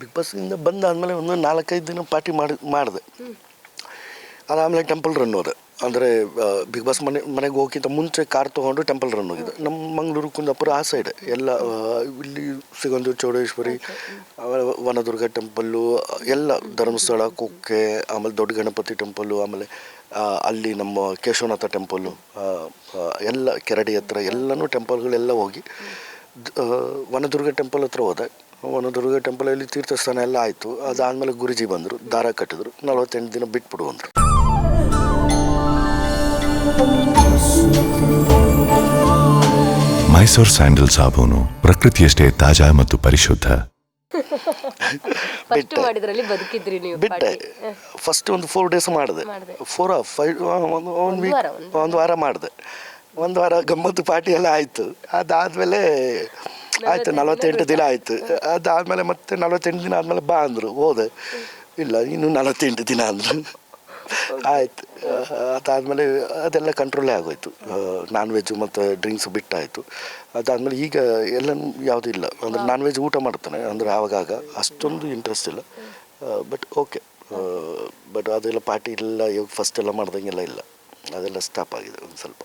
Big ಬಾಸ್ಸಿಂದ ಬಂದಾದಮೇಲೆ ಒಂದು ನಾಲ್ಕೈದು ದಿನ ಪಾರ್ಟಿ ಮಾಡಿ, ಮಾಡಿದೆ. ಅದಾದಮೇಲೆ ಟೆಂಪಲ್ ರನ್ ಹೋದೆ. ಅಂದರೆ ಬಿಗ್ ಬಾಸ್ ಮನೆ, ಮನೆಗೆ ಹೋಗಿಂತ ಮುಂಚೆ ಕಾರ್ ತೊಗೊಂಡು ಟೆಂಪಲ್ ರನ್ ಹೋಗಿದ್ದೆ. ನಮ್ಮ ಮಂಗಳೂರು ಕುಂದಾಪುರ ಆ ಸೈಡ್ ಎಲ್ಲ ಇಲ್ಲಿ ಸಿಗಂದೂರು ಚೌಡೇಶ್ವರಿ ವನದುರ್ಗ ಟೆಂಪಲ್ಲು ಎಲ್ಲ ಧರ್ಮಸ್ಥಳ, ಕುಕ್ಕೆ, ಆಮೇಲೆ ದೊಡ್ಡ ಗಣಪತಿ ಟೆಂಪಲ್ಲು ಆಮೇಲೆ ಅಲ್ಲಿ ನಮ್ಮ ಕೇಶವನಾಥ ಟೆಂಪಲ್ಲು ಎಲ್ಲ ಕೆರಡಿ ಹತ್ರ ಎಲ್ಲನೂ ಟೆಂಪಲ್ಗಳೆಲ್ಲ ಹೋಗಿ ವನದುರ್ಗ ಟೆಂಪಲ್ ಹತ್ರ ಹೋದೆ. ವನದುರ್ಗ ಟೆಂಪಲಲ್ಲಿ ತೀರ್ಥಸ್ಥಾನ ಎಲ್ಲ ಆಯಿತು. ಅದಾದಮೇಲೆ ಗುರುಜಿ ಬಂದರು ದಾರ ಕಟ್ಟಿದ್ರು. ನಲವತ್ತೆಂಟು ದಿನ ಬಿಟ್ಬಿಡು ಅಂದರು. ಮೈಸೂರ್ ಸ್ಯಾಂಡಲ್ ಸಾಬೂನು ಪ್ರಕೃತಿಯಷ್ಟೇ ತಾಜಾ ಮತ್ತು ಪರಿಶುದ್ಧ. ಫಸ್ಟ್ ಬಿಟ್ಟೆ. ಬದುಕಿದ್ರಿ ನೀವು ಬಿಟ್ಟೆ. ಫಸ್ಟ್ ಒಂದು ಫೋರ್ ಡೇಸ್ ಮಾಡಿದೆ. ಫೋರ್ ಫೈವ್ ಒಂದು ಒಂದು ವೀಕ್ ವಾರ, ಒಂದು ಒಂದು ವಾರ ಮಾಡಿದೆ. ಒಂದು ವಾರ ಗಮ್ಮತ್ತು ಪಾರ್ಟಿ ಎಲ್ಲ ಆಯಿತು. ಅದಾದಮೇಲೆ ಆಯಿತು ನಲವತ್ತೆಂಟು ದಿನ ಆಯಿತು. ಅದಾದಮೇಲೆ ಮತ್ತೆ ನಲವತ್ತೆಂಟು ದಿನ ಆದಮೇಲೆ ಬಾ ಅಂದರು ಹೋದೆ. ಇಲ್ಲ ಇನ್ನು ನಲವತ್ತೆಂಟು ದಿನ ಅಂದರು. ಆಯ್ತು. ಅದಾದಮೇಲೆ ಅದೆಲ್ಲ ಕಂಟ್ರೋಲೇ ಆಗೋಯ್ತು. ನಾನ್ ವೆಜ್ ಮತ್ತು ಡ್ರಿಂಕ್ಸ್ ಬಿಟ್ಟಾಯಿತು. ಅದಾದಮೇಲೆ ಈಗ ಎಲ್ಲ ಯಾವುದೂ ಇಲ್ಲ. ಅಂದರೆ ನಾನ್ ವೆಜ್ ಊಟ ಮಾಡ್ತಾನೆ ಅಂದರೆ ಆವಾಗಾಗ. ಅಷ್ಟೊಂದು ಇಂಟ್ರೆಸ್ಟ್ ಇಲ್ಲ. ಬಟ್ ಓಕೆ ಬಟ್ ಅದೆಲ್ಲ ಪಾರ್ಟಿ ಇಲ್ಲ ಇವಾಗ ಫಸ್ಟ್ ಎಲ್ಲ ಮಾಡ್ದಂಗೆಲ್ಲ ಇಲ್ಲ. ಅದೆಲ್ಲ ಸ್ಟಾಪ್ ಆಗಿದೆ ಒಂದು ಸ್ವಲ್ಪ.